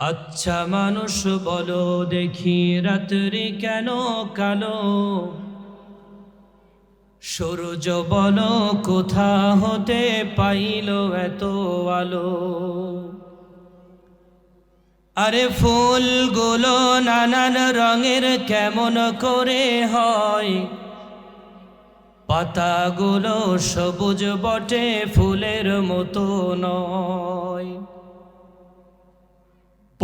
আচ্ছা মানুষ বলো, দেখি রাত্রি কেন কালো? সূর্য বলো, কোথা হতে পাইল এত আলো? আরে ফুলগুলো নানান রঙের কেমন করে হয়? পাতাগুলো সবুজ বটে, ফুলের মতো নয়।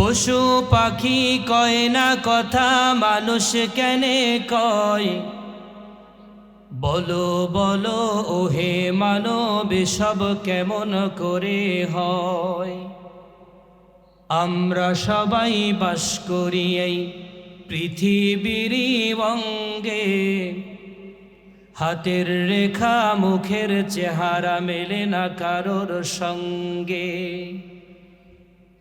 পশু পাখি কয় না কথা, মানুষ কেনে কয়? বলো বলো, ওহে মানব, সব কেমন করে হয়? আমরা সবাই বাস করি এই পৃথিবীর অঙ্গে। হাতের রেখা, মুখের চেহারা মেলে না কারোর সঙ্গে।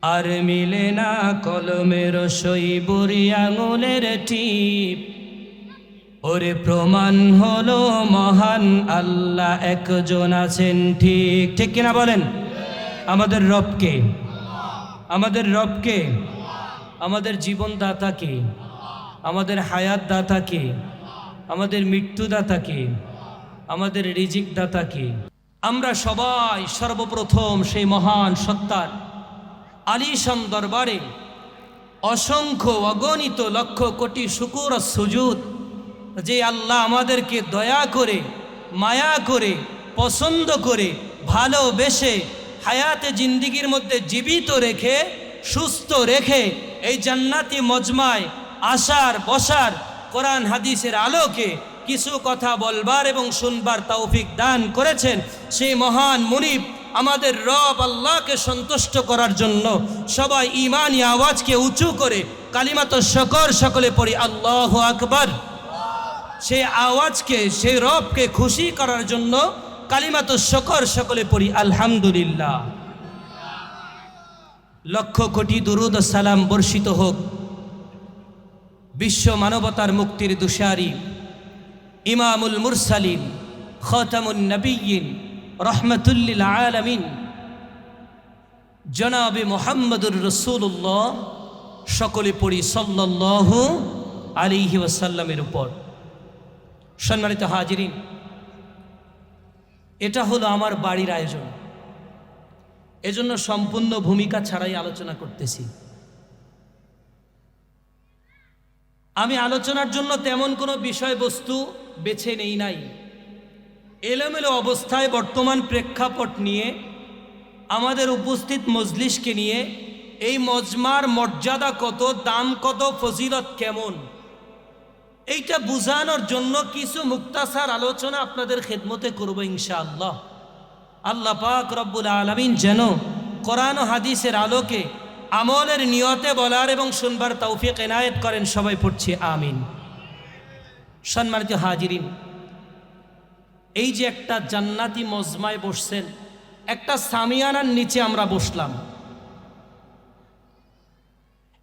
আর মিলে না কলমের সই বুড়ি আঙুলের টিপ। ওরে প্রমাণ হলো মহান আল্লাহ, একজন আছেন ঠিক। ঠিক কিনা বলেন? আমাদের রবকে? আমাদের রবকে? আমাদের জীবনদাতাকে? আমাদের হায়াত দাতাকে আমাদের মৃত্যু দাতাকে আমাদের রিজিক দাতাকে আমরা সবাই সর্বপ্রথম সেই মহান সত্তার আলিশান দরবারে অসংখ্য অগণিত লক্ষ কোটি শুকুর সুজুদ, যে আল্লাহ আমাদেরকে দয়া করে, মায়া করে, পছন্দ করে, ভালোবেসে হায়াতে জিন্দিগির মধ্যে জীবিত রেখে, সুস্থ রেখে এই জান্নাতি মজমায় আসার, বসার কোরআন হাদিসের আলোকে কিছু কথা বলবার এবং শুনবার তৌফিক দান করেছেন সেই মহান মুনিব আমাদের রব আল্লাহকে সন্তুষ্ট করার জন্য সবাই ইমানি আওয়াজকে উঁচু করে কালিমাত শকর সকলে পড়ি, আল্লাহ আকবার। সেই আওয়াজকে সেই রবকে খুশি করার জন্য কালিমাত শকর সকলে পড়ি, আলহামদুলিল্লাহ। লক্ষ কোটি দুরুদ সালাম বর্ষিত হোক। বিশ্ব মানবতার মুক্তির দুশারি, ইমামুল মুরসালিন খতামুল নবীন রহমতুল্লিল আলমিন। জনাবে মোহাম্মদুর রসুল্লাহ সকলে পড়ি সাল্লাহ আলিহি ওয়াসাল্লামের উপর। সম্মানিত হাজিরিন, এটা হলো আমার বাড়ির আয়োজন। এজন্য সম্পূর্ণ ভূমিকা ছাড়াই আলোচনা করতেছি। আমি আলোচনার জন্য তেমন কোনো বিষয়বস্তু বেছে নেই নাই। এলোমেলো অবস্থায় বর্তমান প্রেক্ষাপট নিয়ে, আমাদের উপস্থিত মজলিসকে নিয়ে, এই মজমার মর্যাদা কত, দাম কত, ফজিলত কেমন? এইটা বুঝানোর জন্য কিছু মুক্তাসার আলোচনা আপনাদের খেদমতে করব ইনশাআল্লাহ। আল্লাহ পাক রব্বুল আলমিন যেন কোরআন হাদিসের আলোকে আমলের নিয়তে বলার এবং শুনবার তৌফিক এনায়েত করেন, সবাই পড়ছি, আমিন। সম্মানিত হাজিরিন এই যে একটা জান্নাতি মজমায় বসছেন, একটা সামিয়ানার নিচে আমরা বসলাম।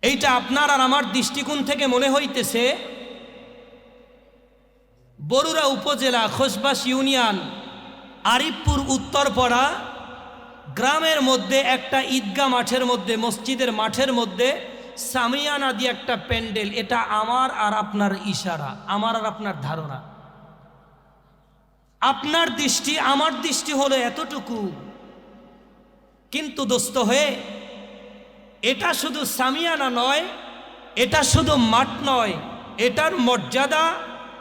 এইটা আপনার আর আমার দৃষ্টিকোণ থেকে মনে হইতেছে, বরুড়া উপজেলা খোসবাস ইউনিয়ন, আরিফপুর উত্তরপাড়া গ্রামের মধ্যে একটা ঈদগাহ মাঠের মধ্যে, মসজিদের মাঠের মধ্যে সামিয়ানা দিয়ে একটা প্যান্ডেল। এটা আমার আর আপনার ইশারা, আমার আর আপনার ধারণা। আপনার দৃষ্টি আমার দৃষ্টি হলো এতটুকু। কিন্তু দোস্ত হয়ে, এটা শুধু সামিয়ানা নয়, এটা শুধু মাঠ নয়, এটার মর্যাদা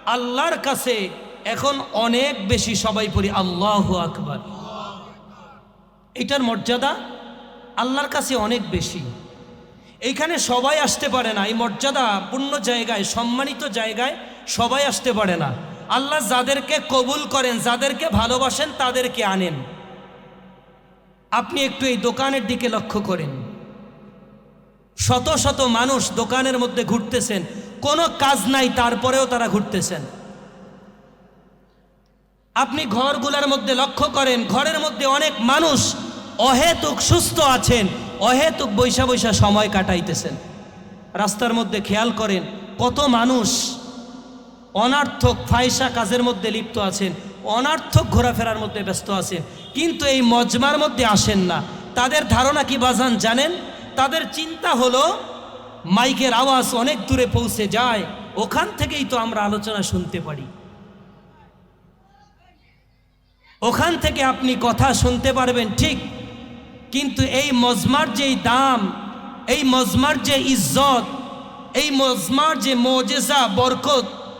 আল্লাহর কাছে এখন অনেক বেশি সবাই পড়ি, আল্লাহ আকবার। এটার মর্যাদা আল্লাহর কাছে অনেক বেশি। এইখানে সবাই আসতে পারে না, এই মর্যাদা পূর্ণ জায়গায়, সম্মানিত জায়গায় সবাই আসতে পারে না। আল্লাহ যাদেরকে কবুল করেন, যাদেরকে ভালোবাসেন, তাদেরকে আনেন। আপনি একটু এই দোকানের দিকে লক্ষ্য করেন। শত শত মানুষ দোকানের মধ্যে ঘুরতেছেন। কোনো কাজ নাই, তারপরেও তারা ঘুরতেছেন। আপনি ঘরগুলোর মধ্যে লক্ষ্য করেন, ঘরের মধ্যে অনেক মানুষ অহেতুক সুস্থ আছেন, অহেতুক বৈশা বৈশা সময় কাটাইতেছেন। রাস্তার মধ্যে খেয়াল করেন, কত মানুষ অনার্থক ফায়সা কাজের মধ্যে লিপ্ত আছেন, অনার্থক ঘোরাফেরার মধ্যে ব্যস্ত আছেন, কিন্তু এই মজমার মধ্যে আসেন না। তাদের ধারণা কি বাজান জানেন? তাদের চিন্তা হলো, মাইকের আওয়াজ অনেক দূরে পৌঁছে যায়, ওখান থেকেই তো আমরা আলোচনা শুনতে পারি। ওখান থেকে আপনি কথা শুনতে পারবেন ঠিক, কিন্তু এই মজমার যেই দাম, এই মজমার যে ইজ্জত, এই মজমার যে মজেজা, বরকত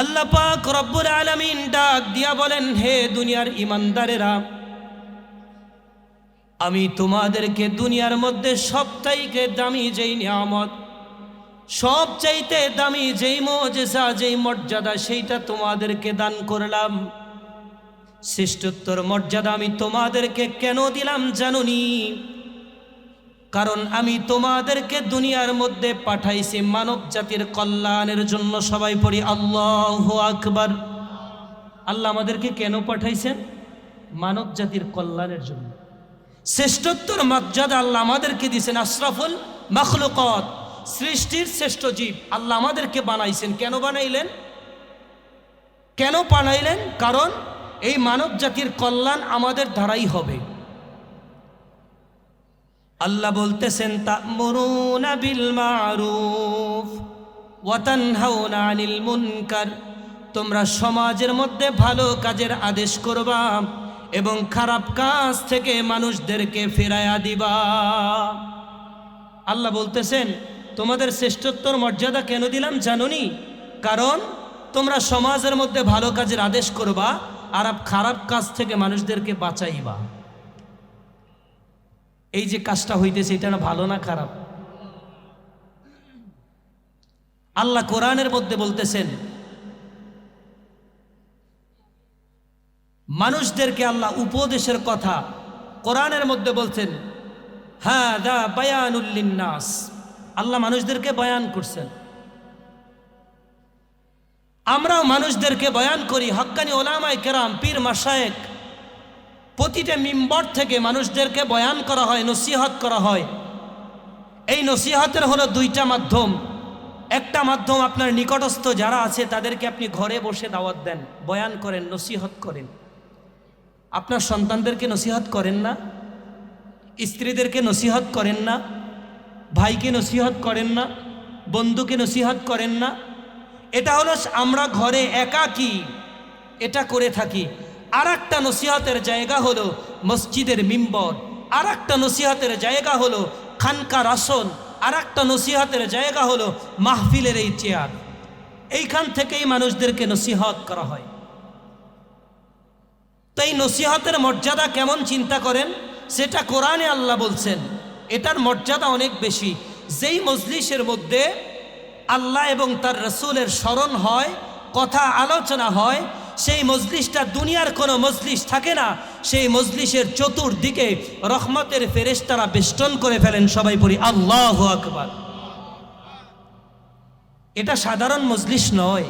আল্লাহ পাক রব্বুল আলামিন ডাক দিয়া বলেন, হে দুনিয়ার ইমানদারেরা, আমি তোমাদেরকে দুনিয়ার মধ্যে সবচাইতে দামি যেই নিয়ামত, সবচাইতে দামি যেই মজেসা যেই মর্যাদা, সেইটা তোমাদেরকে দান করলাম। শ্রেষ্ঠত্বর মর্যাদা আমি তোমাদেরকে কেন দিলাম জানুনি? কারণ আমি তোমাদেরকে দুনিয়ার মধ্যে পাঠাইছি মানব জাতির কল্যাণের জন্য সবাই পড়ি আল্লাহ আকবার। আল্লাহ আমাদেরকে কেন পাঠাইছেন? মানব জাতির কল্যাণের জন্য। শ্রেষ্ঠত্বর মর্যাদা আল্লাহ আমাদেরকে দিয়েছেন আশরাফুল মখলুকত। সৃষ্টির শ্রেষ্ঠ জীব আল্লাহ আমাদেরকে বানাইছেন। কেন বানাইলেন? কেন বানাইলেন? কারণ এই মানব জাতির কল্যাণ আমাদের দ্বারাই হবে। আল্লাহ বলতেছেন, তা'মুরুনা বিল মারুফ মুনকার। তোমরা সমাজের মধ্যে ভালো কাজের আদেশ করবা এবং খারাপ কাজ থেকে মানুষদেরকে ফেরায়া দিবা। আল্লাহ বলতেছেন, তোমাদের শ্রেষ্ঠত্বর মর্যাদা কেন দিলাম জানোনি? কারণ তোমরা সমাজের মধ্যে ভালো কাজের আদেশ করবা, আর খারাপ কাজ থেকে মানুষদেরকে বাঁচাইবা। এই যে কাজটা হইতেছে, এটা না ভালো না খারাপ? আল্লাহ কোরআনের মধ্যে বলতেছেন, মানুষদেরকে আল্লাহ উপদেশের কথা কোরআনের মধ্যে বলছেন হ্যাঁ দা বায়ানুল্লিন্নাস আল্লাহ মানুষদেরকে বয়ান করছেন। আমরাও মানুষদেরকে বয়ান করি। হক্কানি ওলামায় কেরাম, পীর মাসায়েক প্রতিটা মিম্বর থেকে মানুষদেরকে বয়ান করা হয়, নসিহত করা হয়। এই নসিহতের হলো দুইটা মাধ্যম। একটা মাধ্যম আপনার নিকটস্থ যারা আছে, তাদেরকে আপনি ঘরে বসে দাওয়াত দেন, বয়ান করেন, নসিহত করেন। আপনার সন্তানদেরকে নসিহত করেন না, স্ত্রীদেরকে নসিহত করেন না, ভাইকে নসিহত করেন না, বন্ধুকে নসিহত করেন না। এটা হলো আমরা ঘরে একাকী, এটা করে থাকি। আর একটা নসিহতের জায়গা হলো মসজিদের মিম্বর। আর একটা নসিহাতের জায়গা হলো খানকার আসন আর একটা নসিহাতের জায়গা হলো মাহফিলের এই চেয়ার। এইখান থেকেই মানুষদেরকে নসিহত করা হয়। তো এই নসিহতের মর্যাদা কেমন চিন্তা করেন? সেটা কোরআনে আল্লাহ বলছেন। এটার মর্যাদা অনেক বেশি। যেই মজলিসের মধ্যে আল্লাহ এবং তার রসুলের স্মরণ হয়, কথা আলোচনা হয় সেই মজলিসটা দুনিয়ার কোনো মজলিস থাকে না। সেই মজলিসের চতুর্দিকে রহমতের ফেরেশতারা বেষ্টন করে ফেলেন, সবাই পড়ি, আল্লাহ আকবার। এটা সাধারণ মজলিস নয়।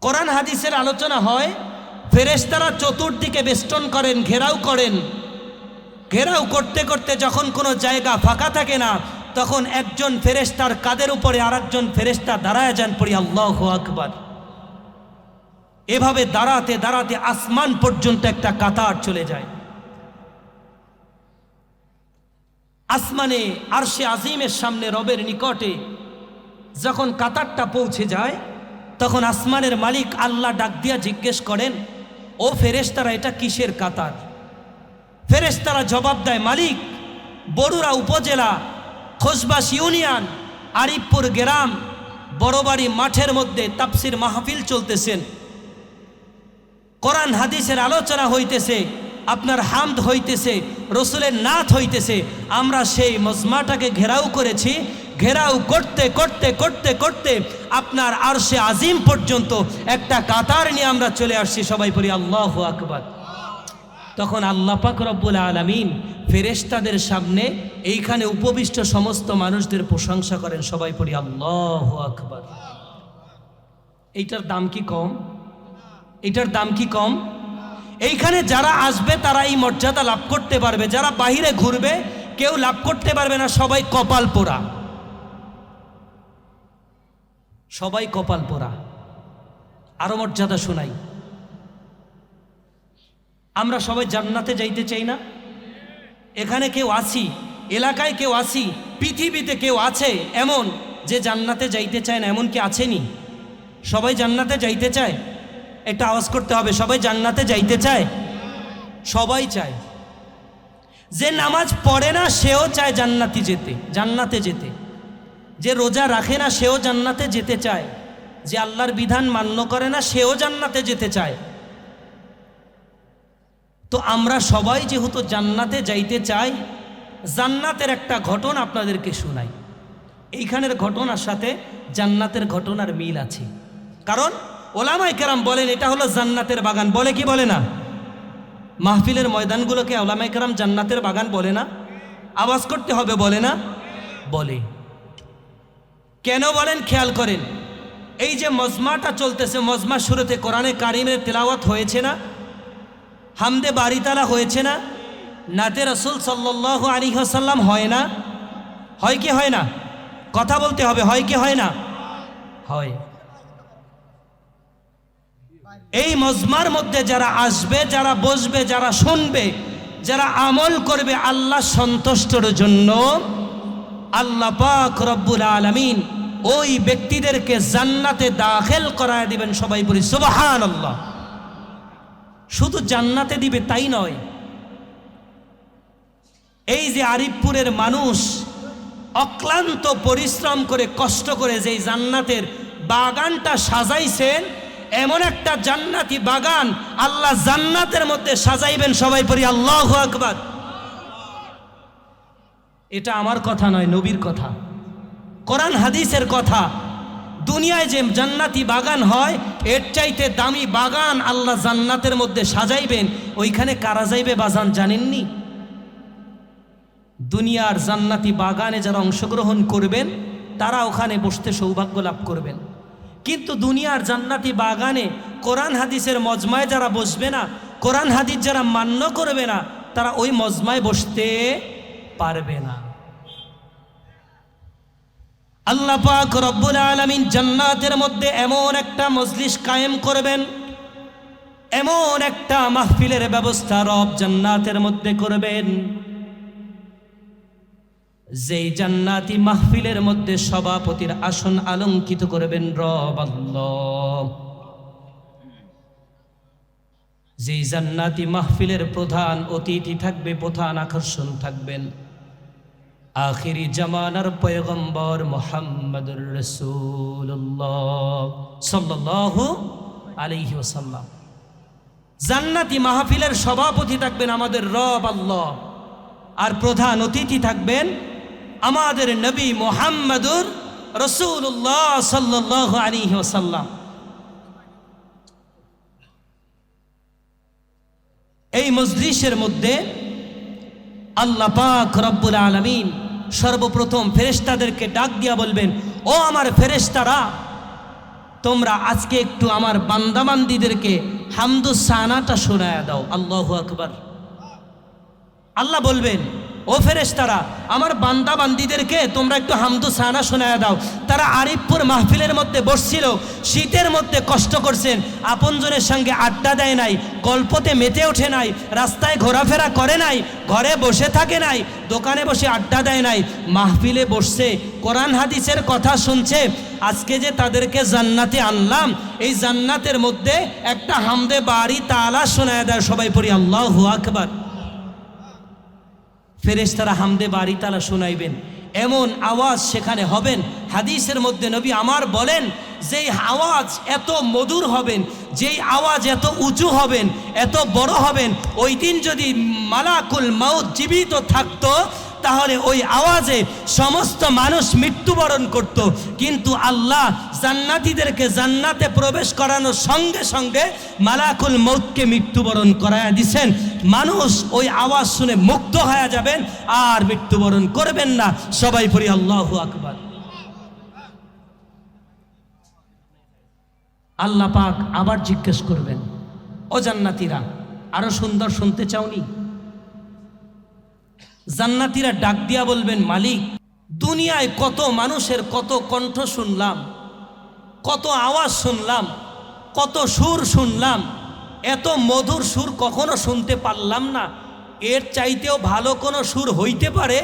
কোরআন হাদিসের আলোচনা হয়, ফেরেশতারা চতুর্দিকে বেষ্টন করেন, ঘেরাও করেন। ঘেরাও করতে করতে যখন কোনো জায়গা ফাঁকা থাকে না, তখন একজন ফেরেস্তার কাদের উপরে আর একজন ফেরেস্তা দাঁড়ায় যান, পড়ি, আল্লাহ আকবার। এভাবে দাঁড়াতে দাঁড়াতে আসমান পর্যন্ত একটা কাতার চলে যায়। আসমানে আর সে আজিমের সামনে রবের নিকটে যখন কাতারটা পৌঁছে যায়, তখন আসমানের মালিক আল্লাহ ডাক দিয়া জিজ্ঞেস করেন, ও ফেরেস্তারা এটা কিসের কাতার? ফেরেস্তারা জবাব দেয়, মালিক বড়ুরা উপজেলা খোসবাস ইউনিয়ন, আরিফপুর গ্রাম, বড়বাড়ি মাঠের মধ্যে তাপসির মাহফিল চলতেছেন কোরআন হাদিসের আলোচনা হইতেছে, আপনার হামদ হইতেছে, রসুলের নাথ হইতেছে, আমরা সেই মজমাটাকে ঘেরাও করেছি, ঘেরাও করতে করতে করতে করতে আপনার আর সে আজিম পর্যন্ত একটা কাতার নিয়ে আমরা চলে আসছি, সবাই পড়ি আল্লাহ আকবার। তখন আল্লাহ পাক রব্বুল আলমিন ফেরেশতাদের সামনে এইখানে উপবিষ্ট সমস্ত মানুষদের প্রশংসা করেন, সবাই পড়ি আল্লাহ আকবার। এইটার দাম কি কম? এটার দাম কি কম? এইখানে যারা আসবে, তারা এই মর্যাদা লাভ করতে পারবে। যারা বাহিরে ঘুরবে, কেউ লাভ করতে পারবে না, সবাই কপাল পোড়া। সবাই কপাল পোড়া। আরও মর্যাদা শোনাই। আমরা সবাই জান্নাতে যাইতে চাই না? এখানে কেউ আছি, এলাকায় কেউ আছি, পৃথিবীতে কেউ আছে এমন যে জান্নাতে যাইতে চায় না, এমন কি আছেনি? সবাই জান্নাতে যাইতে চায়? একটা আওয়াজ করতে হবে, সবাই জান্নাতে যাইতে চায়? সবাই চায়। যে নামাজ পড়ে না, সেও চায় জান্নাতি যেতে, জান্নাতে যেতে। যে রোজা রাখে না, সেও জান্নাতে যেতে চায়। যে আল্লাহর বিধান মান্য করে না, সেও জান্নাতে যেতে চায়। তো আমরা সবাই যেহেতু জান্নাতে যাইতে চাই, জান্নাতের একটা ঘটনা আপনাদেরকে শোনাই। এইখানের ঘটনার সাথে জান্নাতের ঘটনার মিল আছে। কারণ ওলামাই কেরাম বলেন, এটা হলো জান্নাতের বাগান। বলে কি বলে না? মাহফিলের ময়দানগুলোকে ওলামাই কেরাম জান্নাতের বাগান বলে না? আওয়াজ করতে হবে, বলে না? বলে। কেন বলেন? খেয়াল করেন। এই যে মজমাটা চলতেছে মজমা শুরুতে কোরআনে কারিমের তেলাওয়াত হয়েছে না? হামদে বাড়িতালা হয়েছে না? নাতে রসুল সাল্লাহ আলী হাসাল্লাম হয় না? হয় কি হয় না? কথা বলতে হবে, হয় কি হয় না? হয়। এই মজমার মধ্যে যারা আসবে, যারা বসবে, যারা শুনবে, যারা আমল করবে, আল্লাহ সন্তুষ্টর জন্য আল্লাহ পাক রব্বুল আলমিন ওই ব্যক্তিদেরকে জান্নাতে দাখিল করায় দিবেন। সবাই বলি সুবাহান আল্লাহ শুধু জান্নাতে দিবে তাই নয়। এই যে আরিফপুরের মানুষ অক্লান্ত পরিশ্রম করে, কষ্ট করে যেই জান্নাতের বাগানটা সাজাইছেন এমন একটা জান্নাতি বাগান আল্লাহ জান্নাতের মধ্যে সাজাইবেন সবাই পড়ি, আল্লাহ আকবার। এটা আমার কথা নয়, নবীর কথা। কোরআন হাদিসের কথা। দুনিয়ায় যে জান্নাতি বাগান হয়, এর চাইতে দামি বাগান আল্লাহ জান্নাতের মধ্যে সাজাইবেন। ওইখানে কারা যাইবে বাজান, জানেননি? দুনিয়ার জান্নাতি বাগানে যারা অংশগ্রহণ করবেন, তারা ওখানে বসতে সৌভাগ্য লাভ করবেন। কিন্তু দুনিয়ার জান্নাতি বাগানে কোরআন হাদিসের মজমায় যারা বসবে না, কোরআন হাদিস যারা মান্য করবে না, তারা ওই মজমায় বসতে পারবে না। আল্লাহ পাক রব্বুল আলমিন জান্নাতের মধ্যে এমন একটা মজলিস কায়েম করবেন, এমন একটা মাহফিলের ব্যবস্থা রব জান্নাতের মধ্যে করবেন। যেই জান্নাতি মাহফিলের মধ্যে সভাপতির আসন আলঙ্কিত করবেন রব যেই জান্নাতি মাহফিলের প্রধান অতিথি থাকবে, প্রধান আকর্ষণ থাকবেন। আখিরি জামানার পয়গম্বর মোহাম্মদুর রসুল্লাহ সাল্লাহ আলহি ওসাল্লাম জান্নাতি মাহফিলের সভাপতি থাকবেন আমাদের রব আল্লাহ। আর প্রধান অতিথি থাকবেন আমাদের নবী মোহাম্মদুর রসুল্লাহ সাল্লাহ আলহি ওসাল্লাম এই মজলিসের মধ্যে আল্লাহ পাক রব্বুল আলমিন সর্বপ্রথম ফেরেস্তাদেরকে ডাক দিয়া বলবেন, ও আমার ফেরেস্তারা তোমরা আজকে একটু আমার বান্দাবান্দিদেরকে হামদুসানাটা শোনায়া দাও। আল্লাহ আকবর। আল্লাহ বলবেন ও ফেরেস্তারা আমার বান্দা বান্দিদেরকে তোমরা একটু হামদু সানা শোনায় দাও। তারা আরিফপুর মাহফিলের মধ্যে বসছিল, শীতের মধ্যে কষ্ট করছেন, আপনজনের সঙ্গে আড্ডা দেয় নাই, গল্পতে মেতে ওঠে নাই, রাস্তায় ঘোরাফেরা করে নাই, ঘরে বসে থাকে নাই, দোকানে বসে আড্ডা দেয় নাই, মাহফিলে বসছে, কোরআন হাদিসের কথা শুনছে, আজকে যে তাদেরকে জান্নাতে আনলাম, এই জান্নাতের মধ্যে একটা হামদে বাড়ি তালা শোনায় দেয় সবাই পড়ি, আল্লাহ আকবার। ফেরেশতারা হামদে বাড়ি তালা শোনাইবেন। এমন আওয়াজ সেখানে হবেন। হাদিসের মধ্যে নবী আমার বলেন, যেই আওয়াজ এত মধুর হবেন, যেই আওয়াজ এত উঁচু হবেন, এত বড় হবেন, ওই দিন যদি মালাকুল মাউত জীবিত থাকতো তাহলে ওই আওয়াজে সমস্ত মানুষ মৃত্যুবরণ করত। কিন্তু আল্লাহ জান্নাতীদেরকে জান্নাতে প্রবেশ করানোর সঙ্গে সঙ্গে মালাকুল মৌতকে মৃত্যুবরণ করায়া দিছেন। মানুষ ওই আওয়াজ শুনে মুগ্ধ হয়ে যাবেন, আর মৃত্যুবরণ করবেন না। সবাই পড়ি, আল্লাহ আকবার। আল্লাহ পাক আবার জিজ্ঞেস করবেন, ও জান্নাতীরা, আরও সুন্দর শুনতে চাওনি? জান্নাতীরা ডাক দিয়া বলবেন, মালিক, দুনিয়ায় কত মানুষের কত কণ্ঠ শুনলাম, কত আওয়াজ শুনলাম, কত সুর শুনলাম, এত মধুর সুর কখনো শুনতে পারলাম না। এর চাইতেও ভালো কোনো সুর হইতে পারে,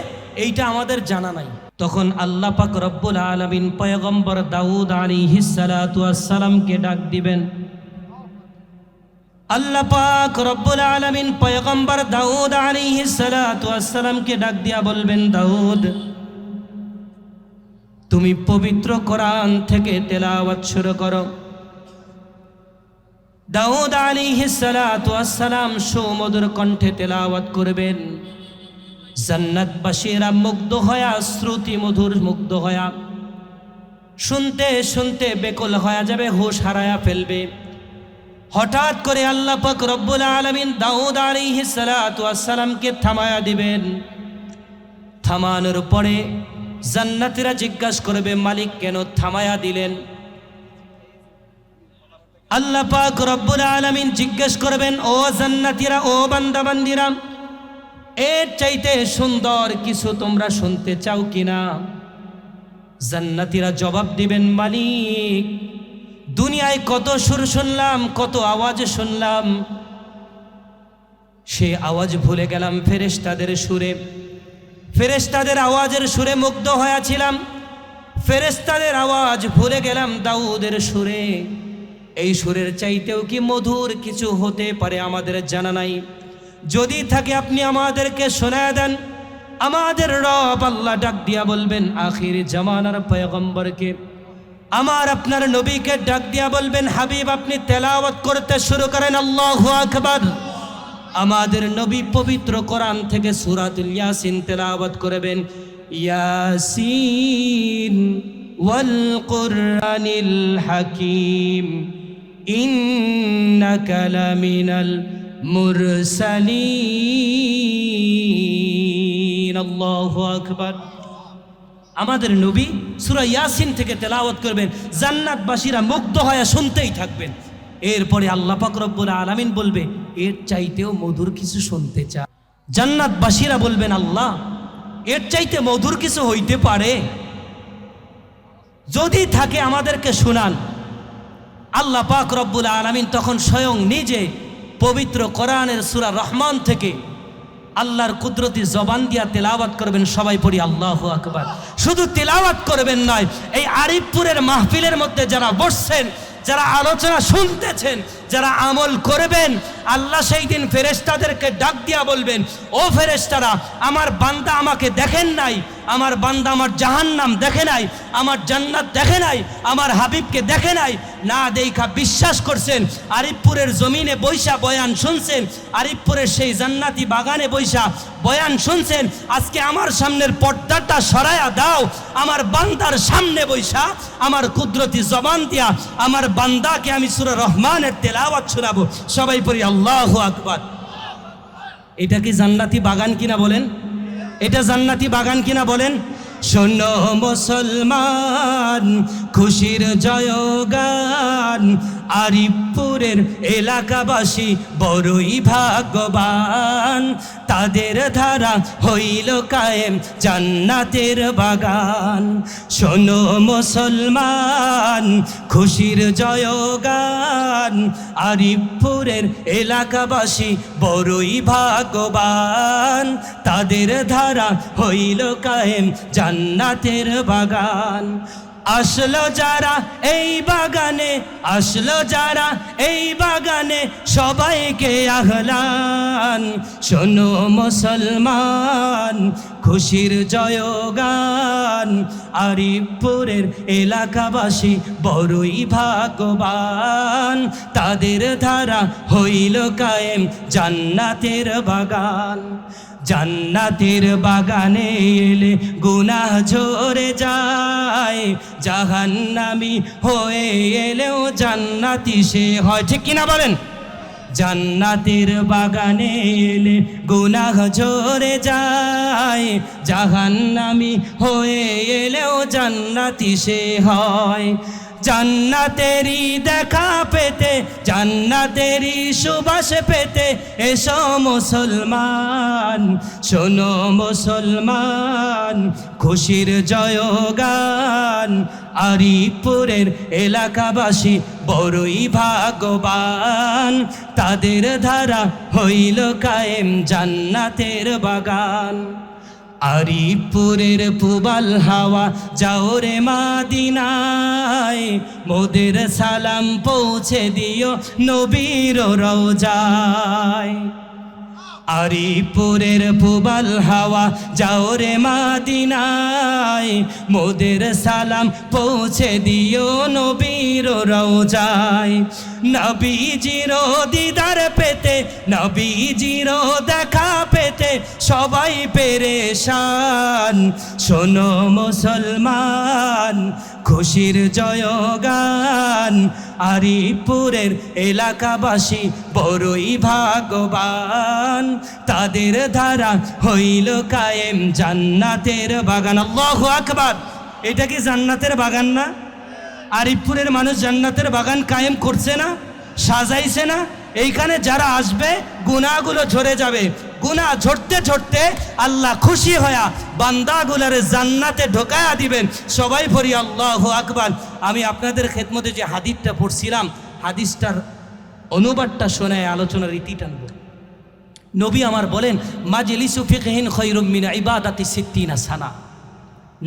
এইটা আমাদের জানা নাই। তখন আল্লাহ পাক রব্বুল আলমিন পয়গম্বর দাউদ আলী হিসালাতামকে ডাক দিবেন আল্লাহ পাক রব্বুল আলামিন পয়গম্বর দাউদ ওয়াসসালামকে ডাক দিয়া বলবেন, দাউদ, তুমি পবিত্র কোরআন থেকে তেলাওয়াত শুরু করো। দাউদ ওয়াসসালাম সুমধুর কণ্ঠে তেলাওয়াত করবেন জান্নাতবাসীরা মুগ্ধ হয়া, শ্রুতি মধুর মুগ্ধ হয়া, শুনতে শুনতে বেকল হয়ে যাবে, হুশ হারায়া ফেলবে। হঠাৎ করে আল্লাহ পাক রব্বুল আলমিন দাউদ আসসালামকে থামায়া দিবেন। থামানোর পরে জান্নাতীরা জিজ্ঞাসা করবে, মালিক কেন থামায়া দিলেন? আল্লাহ পাক রব্বুল আলমিন জিজ্ঞেস করবেন, ও জান্নাতীরা, ও বান্দাবান্দিরা, এর চাইতে সুন্দর কিছু তোমরা শুনতে চাও কিনা? জান্নাতীরা জবাব দিবেন, মালিক দুনিয়ায় কত সুর শুনলাম, কত আওয়াজ শুনলাম। সে আওয়াজ ভুলে গেলাম ফেরেশতাদের সুরে। ফেরেশতাদের আওয়াজের সুরে মুগ্ধ হয়েছিলাম। ফেরেশতাদের আওয়াজ ভুলে গেলাম দাউদের সুরে। এই সুরের চাইতেও কি মধুর কিছু হতে পারে আমাদের জানা নাই। যদি থাকে আপনি আমাদেরকে শোনায় দেন, আমাদের রব আল্লাহ ডাক দিয়া বলবেন, আখির জামানার পয়গম্বরকে আমার আপনার নবীকে ডাক দিয়া বলবেন, হাবিব, আপনি তেলাওয়াত করতে শুরু করেন, আল্লাহু আকবার। আমাদের নবী পবিত্র কোরআন থেকে সূরাতুল ইয়াসিন তেলাওয়াত করবেন, ইয়াসিন ওয়াল কুরআনিল হাকিম, ইন্নাকা লামিনাল মুরসালিন। আল্লাহু আকবার। আমাদের নবী সুরা ইয়াসিন থেকে তেলাওয়াত করবেন, জান্নাতবাসীরা মুগ্ধ হয়ে শুনতেই থাকবেন। এরপরে আল্লাহ পাক রব্বুল আলামিন বলবে, এর চাইতেও মধুর কিছু শুনতে চা জান্নাতবাসীরা বলবেন, আল্লাহ, এর চাইতে মধুর কিছু হইতে পারে। যদি থাকে আমাদেরকে শুনান। আল্লাহ পাক রব্বুল আলামিন তখন স্বয়ং নিজে পবিত্র কোরআনের সুরা রহমান থেকে আল্লাহর কুদরতি জবান দিয়া তেলাওয়াত করবেন, সবাই পড়ি আল্লাহ আকবার। শুধু তেলাওয়াত করবেন নয়, এই আরিফপুরের মাহফিলের মধ্যে যারা বসছেন, যারা আলোচনা শুনতেছেন যারা আমল করবেন, আল্লাহ সেই দিন ফেরেস্তাদেরকে ডাক দিয়া বলবেন, ও ফেরেস্তারা আমার বান্দা আমাকে দেখেন নাই, আমার বান্দা আমার জাহান্নাম দেখে নাই, আমার জান্নাত দেখে নাই, আমার হাবিবকে দেখে নাই। না দেখা বিশ্বাস করছেন, আরিফপুরের জমিনে বৈশা বয়ান শুনছেন, আরিফপুরের সেই জান্নাতি বাগানে বৈশা বয়ান শুনছেন, আজকে আমার সামনের পর্দাটা সরায়া দাও, আমার বান্দার সামনে বৈশা, আমার কুদরতি জবান দিয়া, আমার বান্দাকে আমি সুর রহমানের তেলাওয়াত শোনাবো। সবাই পড়ি, আল্লাহ আকবার। এটা কি জান্নাতি বাগান কিনা বলেন? এটা জান্নাতি বাগান কিনা বলেন? শোনো মুসলমান, খুশির জয়গান আরিফপুরের এলাকাবাসী বড়ই ভাগ্যবান। তাদের ধারা হইল কায়েম জান্নাতের বাগান। শোনো মুসলমান, খুশির জয়গান। আরিফপুরের এলাকাবাসী বড়ই ভাগ্যবান। তাদের ধারা হইল কায়েম জান্নাতের বাগান। আসলো যারা এই বাগানে, আসলো যারা এই বাগানে সবাইকে আহলান। শোনো মুসলমান, খুশির জয়গান। আরিফপুরের এলাকাবাসী বড়ই ভাগবান তাদের ধারা হইল কায়েম জান্নাতের বাগান। জান্নাতের বাগানে এলে গুনাহ ঝরে যায়। জাহান্নামি হয়ে এলেও জান্নাতি সে হয়। ঠিক কিনা বলেন? জান্নাতের বাগানে এলে গুনাহ ঝরে যায়। জাহান্নামি হয়ে এলেও জান্নাতি সে হয়। জান্নাতেরই দেখা পেতে, জান্নাতেরই সুবাস পেতে এসো মুসলমান, শোনো মুসলমান, খুশির জয়গান। আরিপুরের এলাকাবাসী বড়ই ভাগ্যবান, তাদের ধারা হইল কায়েম জান্নাতের বাগান। আরিপুরের পুবাল হাওয়া, যাও রে মাদিনায়। মোদের সালাম পৌঁছে দিও নবীর রওজায়। আরিপুরের পুবাল হাওয়া, যাও রে মাদিনায়। মোদের সালাম পৌঁছে দিও নবীর রওজায়। নবীজির দিদার পেতে, নবীজির দেখা পেতে সবাই পেরেশান। শোনো মুসলমান, খুশির জয়গান। আরিপুরের এলাকাবাসী বড়ই ভাগবান তাদের ধারা হইল কায়েম জান্নাতের বাগান। আল্লাহু আকবার। এটা কি জান্নাতের বাগান না? আরিফপুরের মানুষ জান্নাতের বাগান কায়েম করছে না, সাজাইছে না। এইখানে যারা আসবে গুনাগুলো ঝরে যাবে। গুনা ঝরতে ঝরতে আল্লাহ খুশি হয়া বান্দাগুলার জান্নাতে ঢোকায়া দিবেন। সবাই পড়ি, আল্লাহ আকবার। আমি আপনাদের খেদমতে যে হাদিসটা পড়ছিলাম, হাদিসটার অনুবাদটা শোনায় আলোচনার রীতি টানব। নবী আমার বলেন, মাজলিসু ফিকহিন খৈরুম মিন ইবাদাতি সিদ্দিনা সানা।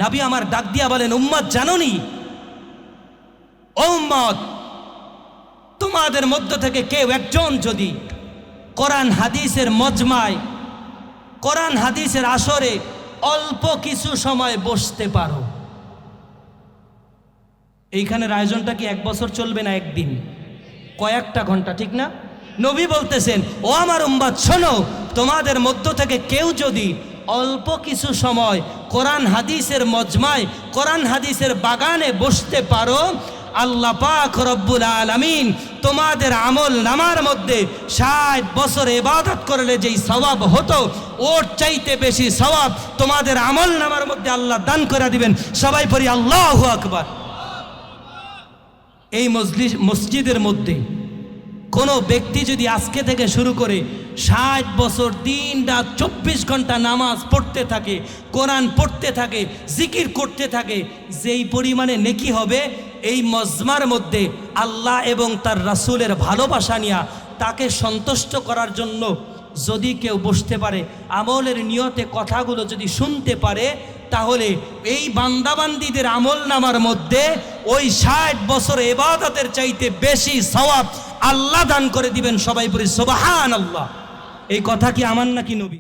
নবী আমার ডাক দিয়া বলেন উম্মাদ জাননি ও উম্মত, তোমাদের মধ্য থেকে কেউ একজন যদি কোরআন হাদিসের মজমায়, কোরআন হাদিসের আসরে অল্প কিছু সময় বসতে পারো। এইখানের আয়োজনটা কি এক বছর চলবে না একদিন? কয়েকটা ঘণ্টা, ঠিক না? নবী বলতেছেন, ও আমার উম্বাদ শোনো, তোমাদের মধ্য থেকে কেউ যদি অল্প কিছু সময় কোরআন হাদিসের মজমায়, কোরআন হাদিসের বাগানে বসতে পারো আল্লাহ পাক রব্বুল আলামিন তোমাদের আমল নামার মধ্যে ষাট বছর এবাদত করলে যেই সওয়াব হতো, ওর চাইতে বেশি সওয়াব তোমাদের আমল নামার মধ্যে আল্লাহ দান করে দিবেন। সবাই পড়ি, আল্লাহ আকবার। এই মসজিদ মসজিদের মধ্যে কোনো ব্যক্তি যদি আজকে থেকে শুরু করে ষাট বছর দিন রাত চব্বিশ ঘণ্টা নামাজ পড়তে থাকে, কোরআন পড়তে থাকে, জিকির করতে থাকে, যেই পরিমাণে নেকি হবে এই মজমার মধ্যে আল্লাহ এবং তার রাসূলের ভালোবাসা নিয়া তাকে সন্তুষ্ট করার জন্য যদি কেউ বসতে পারে, আমলের নিয়তে কথাগুলো যদি শুনতে পারে, তাহলে এই বান্দাবান্দিদের আমল নামার মধ্যে ওই ষাট বছর এবাদতের চাইতে বেশি সওয়াব আল্লাহ দান করে দিবেন সবাই পরি সোবাহান আল্লাহ এই কথা কি আমার নাকি নবী?